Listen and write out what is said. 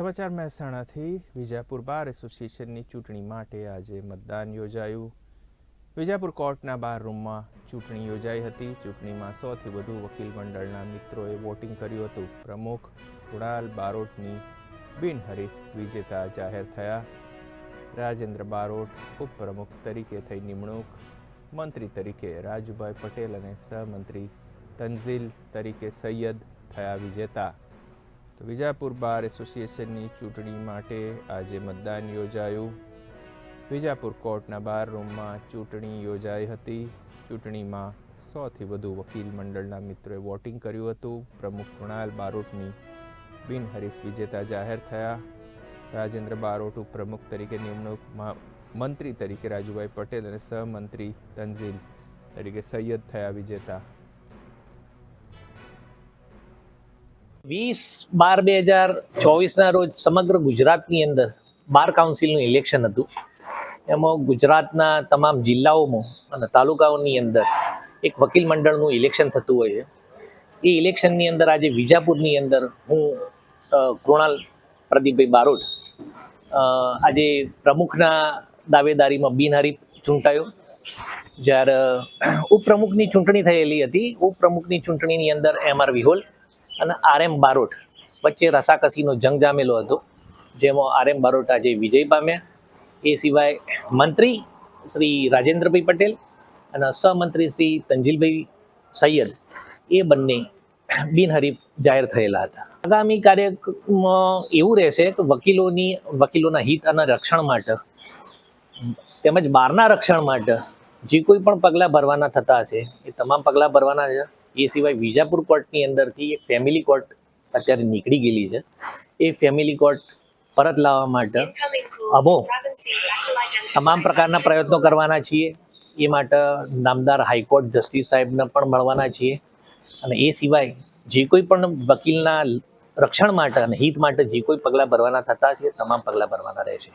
સમાચાર મહેસાણાથી વિજાપુર બાર એસોસિએશનની ચૂંટણી માટે આજે મતદાન યોજાયું. વિજાપુર કોર્ટના બાર રૂમમાં ચૂંટણી યોજાઈ હતી. ચૂંટણીમાં સૌથી વધુ વકીલ મંડળના મિત્રોએ વોટિંગ કર્યું હતું. પ્રમુખ કુણાલ બારોટની બિનહરીફ વિજેતા જાહેર થયા. રાજેન્દ્ર બારોટ ઉપપ્રમુખ તરીકે થઈ નિમણૂક. મંત્રી તરીકે રાજુભાઈ પટેલ અને સહમંત્રી તંઝીલ તરીકે સૈયદ થયા વિજેતા. તો વિજાપુર બાર એસોસિએશનની ચૂંટણી માટે આજે મતદાન યોજાયું. વિજાપુર કોર્ટના બાર રૂમમાં ચૂંટણી યોજાઈ હતી. ચૂંટણીમાં સોથી વધુ વકીલ મંડળના મિત્રોએ વોટિંગ કર્યું હતું. પ્રમુખ કૃણાલ બારોટની બિનહરીફ વિજેતા જાહેર થયા. રાજેન્દ્ર બારોટ ઉપપ્રમુખ તરીકે નિમણૂક મંત્રી તરીકે રાજુભાઈ પટેલ અને સહમંત્રી તંઝીલ તરીકે સૈયદ થયા વિજેતા. વીસ બાર બે હજાર ચોવીસના રોજ સમગ્ર ગુજરાતની અંદર બાર કાઉન્સિલનું ઇલેક્શન હતું. એમાં ગુજરાતના તમામ જિલ્લાઓમાં અને તાલુકાઓની અંદર એક વકીલ મંડળનું ઇલેક્શન થતું હોય છે. એ ઇલેક્શનની અંદર આજે વિજાપુરની અંદર હું કૃણાલ પ્રદીપભાઈ બારોટ આજે પ્રમુખના દાવેદારીમાં બિનહરીફ ચૂંટાયો. જ્યારે ઉપપ્રમુખની ચૂંટણી થયેલી હતી. ઉપપ્રમુખની ચૂંટણીની અંદર એમ આર વિહોલ અને આર એમ બારોટ વચ્ચે રસાકસીનો જંગ જામેલો હતો, જેમાં આર એમ બારોટ આજે વિજય પામ્યા. એ સિવાય મંત્રી શ્રી રાજેન્દ્રભાઈ પટેલ અને સહમંત્રી શ્રી તંજીલભાઈ સૈયદ એ બંને બિનહરીફ જાહેર થયેલા હતા. આગામી કાર્યક્રમમાં એવું રહેશે કે વકીલોની, વકીલોના હિત અને રક્ષણ માટે, તેમજ બહારના રક્ષણ માટે જે કોઈ પણ પગલાં ભરવાના થતા હશે, એ તમામ પગલાં ભરવાના છે. એ સિવાય વિજાપુર કોર્ટની અંદરથી એક ફેમિલી કોર્ટ અત્યારે નીકળી ગયેલી છે. એ ફેમિલી કોર્ટ પરત લાવવા માટે અમો તમામ પ્રકારના પ્રયત્નો કરવાના છીએ. એ માટે નામદાર હાઈકોર્ટ જસ્ટિસ સાહેબને પણ મળવાના છીએ. અને એ સિવાય જે કોઈ પણ વકીલના રક્ષણ માટે અને હિત માટે જે કોઈ પગલાં ભરવાના થતા છે તમામ પગલાં ભરવાના રહેશે.